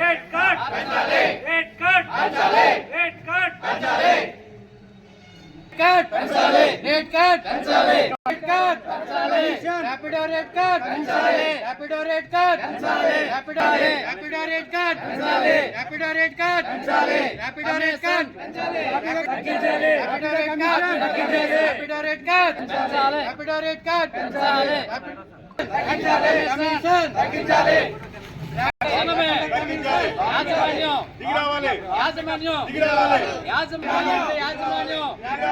Rate cut rate cut rate cut cut పెంచాలి rate cut పెంచాలి rate cut పెంచాలి Rapido rate cut పెంచాలి Rapido rate cut పెంచాలి ర్యాపిడో ర్యాపిడో రేట్ కట్ పెంచాలి ర్యాపిడో రేట్ కట్ పెంచాలి ర్యాపిడో రేట్ కట్ పెంచాలి తగ్గించాలి రేట్ కట్ తగ్గించాలి ర్యాపిడో రేట్ కట్ పెంచాలి ర్యాపిడో రేట్ కట్ పెంచాలి తగ్గించాలి కమిషన్ తగ్గించాలి యాజమాన్యం రావాలి యాజమాన్యం రావాలి యాజమాన్యం అంటే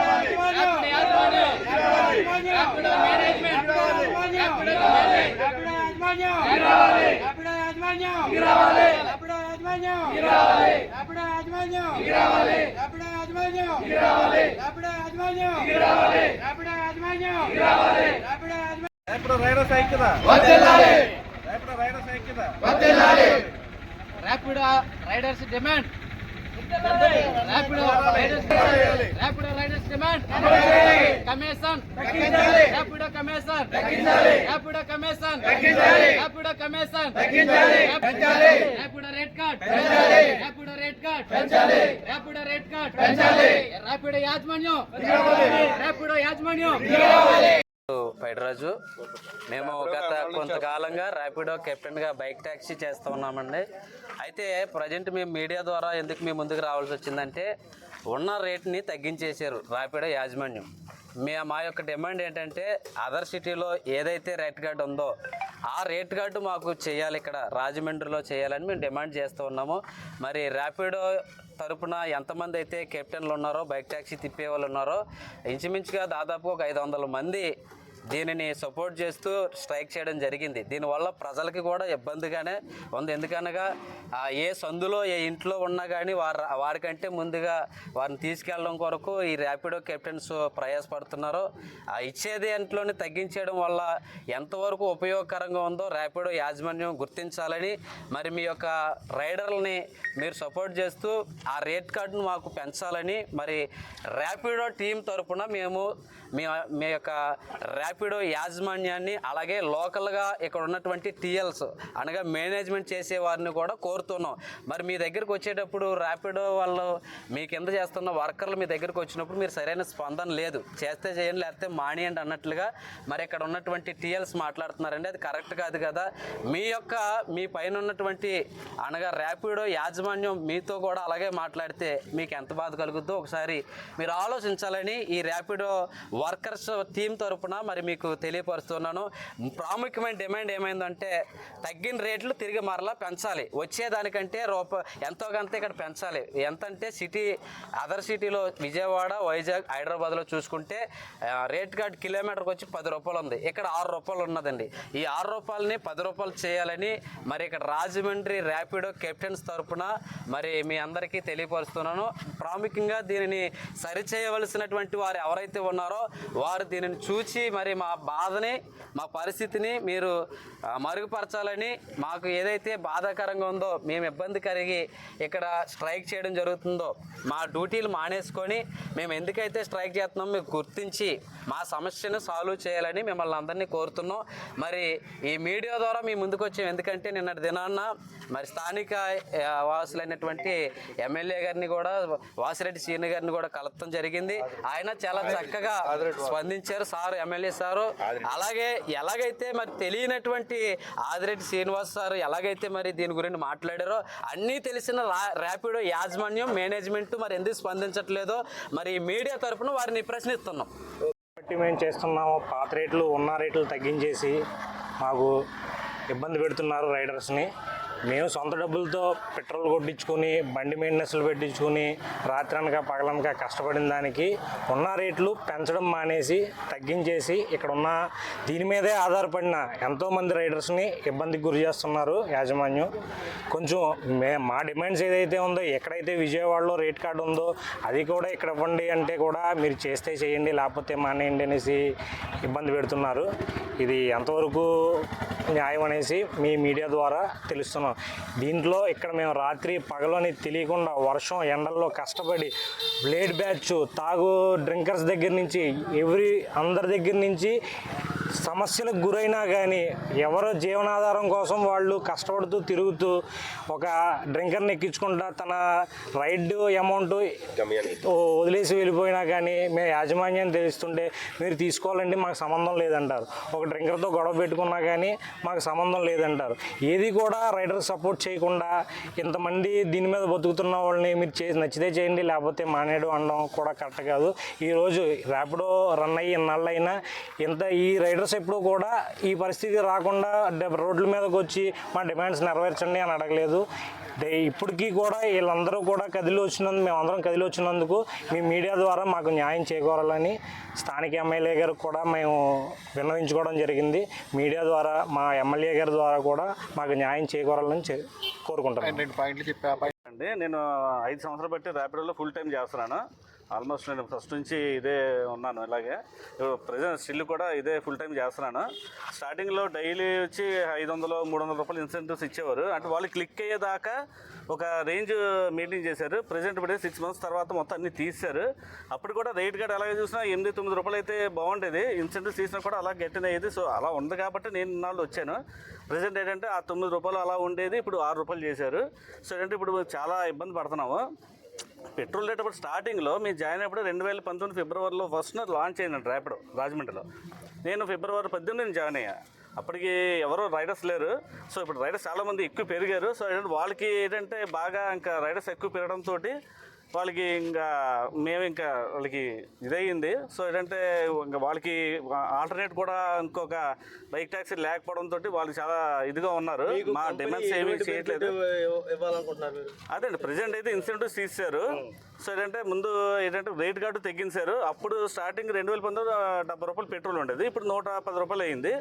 రేపటి రైడర్స్ ఐక్యత. రేపటి రైడర్స్ ఐక్యత. Rapid riders demand. Rapid riders rapid riders demand. Commission. Rapid commission. Rapid commission. Rapid commission. Rapid rate card. Rapid rate card. Rapid rate card. Rapid యాజమాన్యం. ర్యాపిడ్ యాజమాన్యం. పైడరాజు. మేము గత కొంతకాలంగా ర్యాపిడో కెప్టెన్గా బైక్ ట్యాక్సీ చేస్తూ ఉన్నామండి. అయితే ప్రజెంట్ మేము మీడియా ద్వారా ఎందుకు మీ ముందుకు రావాల్సి వచ్చిందంటే ఉన్న రేట్ని తగ్గించేశారు ర్యాపిడో యాజమాన్యం. మీ మా యొక్క డిమాండ్ ఏంటంటే అదర్ సిటీలో ఏదైతే రేట్ కార్డు ఉందో ఆ రేట్ కార్డు మాకు చేయాలి ఇక్కడ రాజమండ్రిలో చేయాలని మేము డిమాండ్ చేస్తూ ఉన్నాము. మరి ర్యాపిడో తరపున ఎంతమంది అయితే కెప్టెన్లు ఉన్నారో బైక్ ట్యాక్సీ తిప్పే వాళ్ళు ఉన్నారో ఇంచుమించుగా దాదాపు ఒక ఐదు వందల మంది దీనిని సపోర్ట్ చేస్తూ స్ట్రైక్ చేయడం జరిగింది. దీనివల్ల ప్రజలకి కూడా ఇబ్బందిగానే ఉంది. ఎందుకనగా ఆ, ఏ సందులో ఏ ఇంట్లో ఉన్నా కానీ వారు వారికంటే ముందుగా వారిని తీసుకెళ్ళడం కొరకు ఈ ర్యాపిడో కెప్టెన్స్ ప్రయాసపడుతున్నారు. ఆ ఇచ్చేది దాంట్లోనే తగ్గించేయడం వల్ల ఎంతవరకు ఉపయోగకరంగా ఉందో ర్యాపిడో యాజమాన్యం గుర్తించాలని మరి మీ యొక్క రైడర్లని మీరు సపోర్ట్ చేస్తూ ఆ రేట్ కార్డును మాకు పెంచాలని మరి ర్యాపిడో టీం తరఫున మేము మీ మీ యొక్క ర్యాపిడో యాజమాన్యాన్ని అలాగే లోకల్గా ఇక్కడ ఉన్నటువంటి టీఎల్స్ అనగా మేనేజ్మెంట్ చేసే వారిని కూడా కోరుతున్నాం. మరి మీ దగ్గరికి వచ్చేటప్పుడు ర్యాపిడో వాళ్ళు మీ కింద చేస్తున్న వర్కర్లు మీ దగ్గరకు వచ్చినప్పుడు మీరు సరైన స్పందన లేదు. చేస్తే చేయండి లేకపోతే మానేయండి అన్నట్లుగా మరి ఇక్కడ ఉన్నటువంటి టీఎల్స్ మాట్లాడుతున్నారండి. అది కరెక్ట్ కాదు కదా? మీ యొక్క మీ పైన ఉన్నటువంటి అనగా ర్యాపిడో యాజమాన్యం మీతో కూడా అలాగే మాట్లాడితే మీకు ఎంత బాధ కలుగుద్దో ఒకసారి మీరు ఆలోచించాలని ఈ ర్యాపిడో వర్కర్స్ థీమ్ తరపున మరి మీకు తెలియపరుస్తున్నాను. ప్రాముఖ్యమైన డిమాండ్ ఏమైందంటే తగ్గిన రేట్లు తిరిగి మరలా పెంచాలి. వచ్చేదానికంటే రూప ఎంతో కొంత ఇక్కడ పెంచాలి. ఎంత అంటే సిటీ అదర్ సిటీలో విజయవాడ వైజాగ్ హైదరాబాద్లో చూసుకుంటే రేట్ కార్డ్ కిలోమీటర్కి వచ్చి పది రూపాయలు ఉంది. ఇక్కడ ఆరు రూపాయలు ఉన్నదండి. ఈ ఆరు రూపాయలని పది రూపాయలు చేయాలని మరి ఇక్కడ రాజమండ్రి ర్యాపిడో కెప్టెన్స్ తరపున మరి మీ అందరికీ తెలియపరుస్తున్నాను. ప్రాముఖ్యంగా దీనిని సరిచేయవలసినటువంటి వారు ఎవరైతే ఉన్నారో వారు దీనిని చూచి మరి మా బాధని మా పరిస్థితిని మీరు మరుగుపరచాలని మాకు ఏదైతే బాధాకరంగా ఉందో మేము ఇబ్బంది కలిగి ఇక్కడ స్ట్రైక్ చేయడం జరుగుతుందో మా డ్యూటీలు మానేసుకొని మేము ఎందుకైతే స్ట్రైక్ చేస్తున్నామో మీకు గుర్తించి మా సమస్యను సాల్వ్ చేయాలని మిమ్మల్ని అందరినీ కోరుతున్నాం. మరి ఈ మీడియా ద్వారా మీ ముందుకు వచ్చాం. ఎందుకంటే నిన్నటి దినాన్న మరి స్థానిక వాసులైనటువంటి ఎమ్మెల్యే గారిని కూడా వాసిరెడ్డి సీని గారిని కూడా కలపడం జరిగింది. ఆయన చాలా చక్కగా స్పందించారు సార్ ఎమ్మెల్యే సారు. అలాగే ఎలాగైతే మరి తెలియనటువంటి ఆదిరెడ్డి శ్రీనివాస్ సార్ ఎలాగైతే మరి దీని గురించి మాట్లాడారో అన్నీ తెలిసిన ర్యాపిడో యాజమాన్యం మేనేజ్మెంట్ మరి ఎందుకు స్పందించట్లేదో మరి మీడియా తరఫున వారిని ప్రశ్నిస్తున్నాం. బట్టి మేము చేస్తున్నాము. పాత రేట్లు ఉన్న రేట్లు తగ్గించేసి మాకు ఇబ్బంది పెడుతున్నారు రైడర్స్ని. మేము సొంత డబ్బులతో పెట్రోల్ కొట్టించుకొని బండి మెయింటెనెన్స్లు పెట్టించుకొని రాత్రనక పగలనక కష్టపడిన దానికి ఉన్న రేట్లు పెంచడం మానేసి తగ్గించేసి ఇక్కడ ఉన్న దీని మీదే ఆధారపడిన ఎంతోమంది రైడర్స్ని ఇబ్బందికి గురి చేస్తున్నారు యాజమాన్యం. కొంచెం మే మా డిమాండ్స్ ఏదైతే ఉందో ఎక్కడైతే విజయవాడలో రేట్ కార్డు ఉందో అది కూడా ఇక్కడ ఇవ్వండి అంటే కూడా మీరు చేస్తే చేయండి లేకపోతే మానేయండి అనేసి ఇబ్బంది పెడుతున్నారు. ఇది ఎంతవరకు న్యాయం అనేసి మీ మీడియా ద్వారా తెలుస్తున్నాం. దీంట్లో ఇక్కడ మేము రాత్రి పగలని తెలియకుండా వర్షం ఎండల్లో కష్టపడి బ్లేడ్ బ్యాచ్ తాగు డ్రింకర్స్ దగ్గర నుంచి ఎవ్రీ అందరి దగ్గర నుంచి సమస్యలకు గురైనా కానీ ఎవరో జీవనాధారం కోసం వాళ్ళు కష్టపడుతూ తిరుగుతూ ఒక డ్రింకర్ని ఎక్కించుకుంటా తన రైడ్ అమౌంట్ వదిలేసి వెళ్ళిపోయినా కానీ మేము యాజమాన్యం తెలుస్తుంటే మీరు తీసుకోవాలంటే మాకు సంబంధం లేదంటారు. ఒక డ్రింకర్తో గొడవ పెట్టుకున్నా కానీ మాకు సంబంధం లేదంటారు. ఏది కూడా రైడర్ సపోర్ట్ చేయకుండా ఇంతమంది దీని మీద బతుకుతున్న వాళ్ళని మీరు చేసి నచ్చితే చేయండి లేకపోతే మానేయడం అనడం కూడా కరెక్ట్ కాదు. ఈరోజు ర్యాపిడో రన్ అయ్యి ఇన్నాళ్ళైనా ఇంత ఈ రైడర్స్ ఎప్పుడు కూడా ఈ పరిస్థితి రాకుండా రోడ్ల మీదకి వచ్చి మా డిమాండ్స్ నెరవేర్చండి అని అడగలేదు. ఇప్పటికీ కూడా వీళ్ళందరూ కూడా కదిలి వచ్చినందుకు మేమందరం కదిలి వచ్చినందుకు మీ మీడియా ద్వారా మాకు న్యాయం చేకూరాలని స్థానిక ఎమ్మెల్యే గారు కూడా మేము విన్నవించుకోవడం జరిగింది. మీడియా ద్వారా మా ఎమ్మెల్యే గారి ద్వారా కూడా మాకు న్యాయం చేకూరాలని చే- రెండు పాయింట్లు చెప్పా అండి నేను ఐదు సంవత్సరాలు బట్టి ర్యాపిడోలో ఫుల్ టైం చేస్తున్నాను. ఆల్మోస్ట్ నేను ఫస్ట్ నుంచి ఇదే ఉన్నాను ఇలాగే. ప్రజెంట్ స్టిల్ కూడా ఇదే ఫుల్ టైం చేస్తున్నాను. స్టార్టింగ్లో డైలీ వచ్చి ఐదు వందలు మూడు వందల రూపాయలు ఇన్సెంటివ్స్ ఇచ్చేవారు. అంటే వాళ్ళు క్లిక్ అయ్యేదాకా ఒక రేంజ్ మెయింటైన్ చేశారు. ప్రజెంట్ ఇప్పుడు సిక్స్ మంత్స్ తర్వాత మొత్తం అన్ని తీశారు. అప్పుడు కూడా రేట్ కార్డ్ అలాగే చూసినా ఎనిమిది తొమ్మిది రూపాయలు అయితే బాగుండేది. ఇన్సెంటివ్స్ తీసినా కూడా అలా గట్టిన అయ్యేది. సో అలా ఉంది కాబట్టి నేను ఇన్నాళ్ళు వచ్చాను. ప్రజెంట్ ఏంటంటే ఆ తొమ్మిది రూపాయలు అలా ఉండేది. ఇప్పుడు ఆరు రూపాయలు చేశారు. సో ఏంటంటే ఇప్పుడు చాలా ఇబ్బంది పడుతున్నాము. పెట్రోల్ రేట్ అప్పుడు స్టార్టింగ్లో మీరు జాయిన్ అయినప్పుడు రెండు వేల పంతొమ్మిది ఫిబ్రవరిలో ఫస్ట్ లాంచ్ అయిందండి ర్యాపిడో రాజమండ్రిలో. నేను ఫిబ్రవరి పద్దెనిమిది నేను జాయిన్ అయ్యా. అప్పటికి ఎవరు రైడర్స్ లేరు. సో ఇప్పుడు రైడర్స్ చాలామంది ఎక్కువ పెరిగారు. సో వాళ్ళకి ఏంటంటే బాగా ఇంకా రైడర్స్ ఎక్కువ పెరగడంతో వాళ్ళకి ఇంకా మేము ఇంకా వాళ్ళకి ఇదయ్యింది. సో ఏంటంటే ఇంకా వాళ్ళకి ఆల్టర్నేట్ కూడా ఇంకొక బైక్ ట్యాక్సీ లేకపోవడంతో వాళ్ళు చాలా ఇదిగా ఉన్నారు. మా డిమాండ్స్ ఏమీ చేయట్లేదు. అదే అండి ప్రజెంట్ అయితే ఇన్సెంటివ్స్ తీశారు సో ఏంటంటే ముందు ఏంటంటే రేట్ కార్డు తగ్గించారు అప్పుడు స్టార్టింగ్ రెండు వేల పంతొమ్మిది డెబ్బై రూపాయలు పెట్రోల్ ఉండేది. ఇప్పుడు నూట పది రూపాయలు అయింది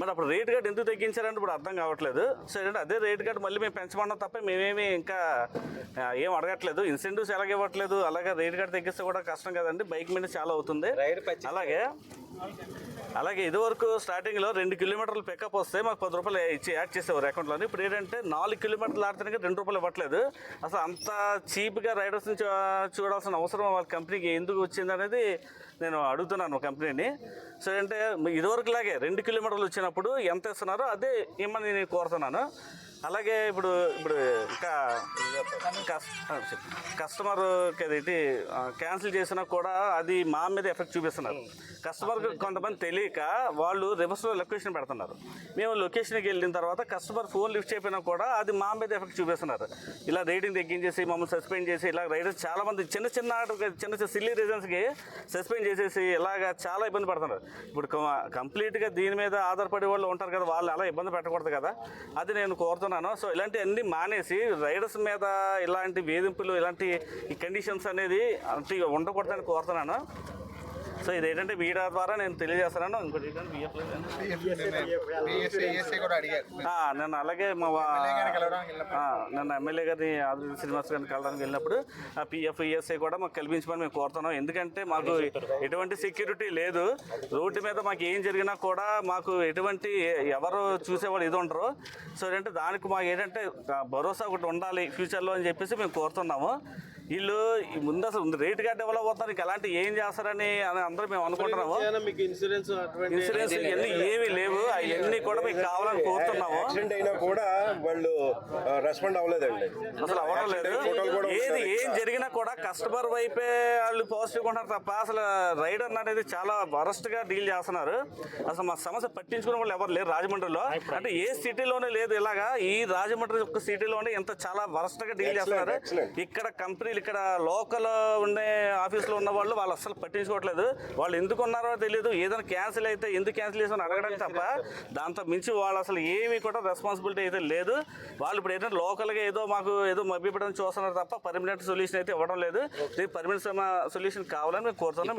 మరి అప్పుడు రేట్ కార్డు ఎందుకు తగ్గించారంటే ఇప్పుడు అర్థం కావట్లేదు. సో ఏంటంటే అదే రేట్ కార్డు మళ్ళీ మేము పెంచమన్నాం తప్ప మేమేమి ఇంకా ఏం అడగట్లేదు. ఇన్సెంటివ్స్ ఎలాగ ఇవ్వట్లేదు. అలాగే రేట్ కార్డు తగ్గిస్తే కూడా కష్టం కదండి. బైక్ మీద చాలా అవుతుంది. అలాగే అలాగే ఇదివరకు స్టార్టింగ్లో రెండు కిలోమీటర్లు పికప్ వస్తే మాకు పది రూపాయలు ఇచ్చి యాడ్ చేసేవారు అకౌంట్లో ఇప్పుడు ఏంటంటే నాలుగు కిలోమీటర్లు ఆడటానికి రెండు రూపాయలు ఇవ్వట్లేదు. అసలు అంత చీప్గా రైడర్స్ నుంచి చూడాల్సిన అవసరం వాళ్ళ కంపెనీకి ఎందుకు వచ్చింది అనేది నేను అడుగుతున్నాను కంపెనీని సో అంటే ఇదివరకు లాగే రెండు కిలోమీటర్లు వచ్చినప్పుడు ఎంత ఇస్తున్నారో అదే ఇమ్మని నేను కోరుతున్నాను. అలాగే ఇప్పుడు ఇప్పుడు ఇంకా కస్టమర్కి ఆ, కస్టమర్ క్యాన్సిల్ చేసినా కూడా అది మా మీద ఎఫెక్ట్ చూపిస్తున్నారు. కస్టమర్ కొంతమంది తెలియక వాళ్ళు రివర్స్లో లొకేషన్ పెడుతున్నారు. మేము లొకేషన్కి వెళ్ళిన తర్వాత కస్టమర్ ఫోన్ లిఫ్ట్ చేయకపోయినా కూడా అది మా మీద ఎఫెక్ట్ చూపిస్తున్నారు. ఇలా రేటింగ్ తగ్గించేసి మమ్మల్ని సస్పెండ్ చేసి ఇలా రైడర్స్ చాలామంది చిన్న చిన్న చిన్న చిన్న సిల్లీ రీజన్స్కి సస్పెండ్ చేసేసి ఇలాగా చాలా ఇబ్బంది పడుతున్నారు. ఇప్పుడు కంప్లీట్గా దీని మీద ఆధారపడే వాళ్ళు ఉంటారు కదా వాళ్ళు అలా ఇబ్బంది పెట్టకూడదు కదా. అది నేను కోరుతున్నాను. సో ఇలాంటివన్నీ మానేసి రైడర్స్ మీద ఇలాంటి వేధింపులు ఇలాంటి ఈ కండిషన్స్ అనేది అంటే ఉండకూడదని కోరుతున్నాను. సో ఇది ఏంటంటే మీడియా ద్వారా నేను తెలియజేస్తున్నాను ఇంకోటి నేను అలాగే మా నన్ను ఎమ్మెల్యే గారిని ఆదిత్య శ్రీనివాస్ గారిని కలవడానికి వెళ్ళినప్పుడు ఆ పిఎఫ్ ఈఎస్ఐ కూడా మాకు కల్పించమని మేము కోరుతున్నాం. ఎందుకంటే మాకు ఎటువంటి సెక్యూరిటీ లేదు. రోడ్డు మీద మాకు ఏం జరిగినా కూడా మాకు ఎటువంటి ఎవరు చూసేవాళ్ళు ఇది ఉండరు. సో ఏంటంటే దానికి మాకు ఏంటంటే భరోసా ఒకటి ఉండాలి ఫ్యూచర్లో అని చెప్పేసి మేము కోరుతున్నాము. వీళ్ళు ముందు అసలు రేట్ కార్డు డెవలప్ అవుతున్నారు ఇంకా అలాంటి ఏం చేస్తారని అని అందరూ మేము అనుకుంటున్నాము. ఇన్సూరెన్స్ ఇన్సూరెన్స్ ఇవన్నీ ఏమీ లేవు అవన్నీ కూడా మీకు కావాలని కోరుతున్నాము. యాక్సిడెంట్ అయినా కూడా వాళ్ళు రెస్పాండ్ అవ్వలేదండి. అసలు అవ్వడం లేదు. ఏది ఏం జరిగినా కూడా కస్టమర్ వైపే వాళ్ళు పాజిటివ్ ఉంటారు తప్ప అసలు రైడర్ అనేది చాలా వరస్ట్గా డీల్ చేస్తున్నారు. అసలు మా సమస్య పట్టించుకునే వాళ్ళు ఎవరు లేరు రాజమండ్రిలో. అంటే ఏ సిటీలోనే లేదు ఇలాగా. ఈ రాజమండ్రి ఒక సిటీలోనే ఎంత చాలా వరస్ట్గా డీల్ చేస్తున్నారు. ఇక్కడ కంపెనీలు ఇక్కడ లోకల్ ఉండే ఆఫీస్లో ఉన్న వాళ్ళు వాళ్ళు అసలు పట్టించుకోవట్లేదు. వాళ్ళు ఎందుకు ఉన్నారో తెలియదు ఏదైనా క్యాన్సిల్ అయితే ఎందుకు క్యాన్సిల్ చేసామని అడగడం తప్ప దాంతో మించి వాళ్ళు అసలు ఏమీ కూడా రెస్పాన్సిబిలిటీ అయితే లేదు. వాళ్ళు ఇప్పుడు ఏంటంటే లోకల్గా ఏదో మాకు ఏదో మభ్యపడడం చూస్తున్నారు తప్ప పర్మనెంట్ సొల్యూషన్ అయితే ఇవ్వడం లేదు. పర్మనెంట్ సొల్యూషన్ కావాలని మేము కోరుతున్నాం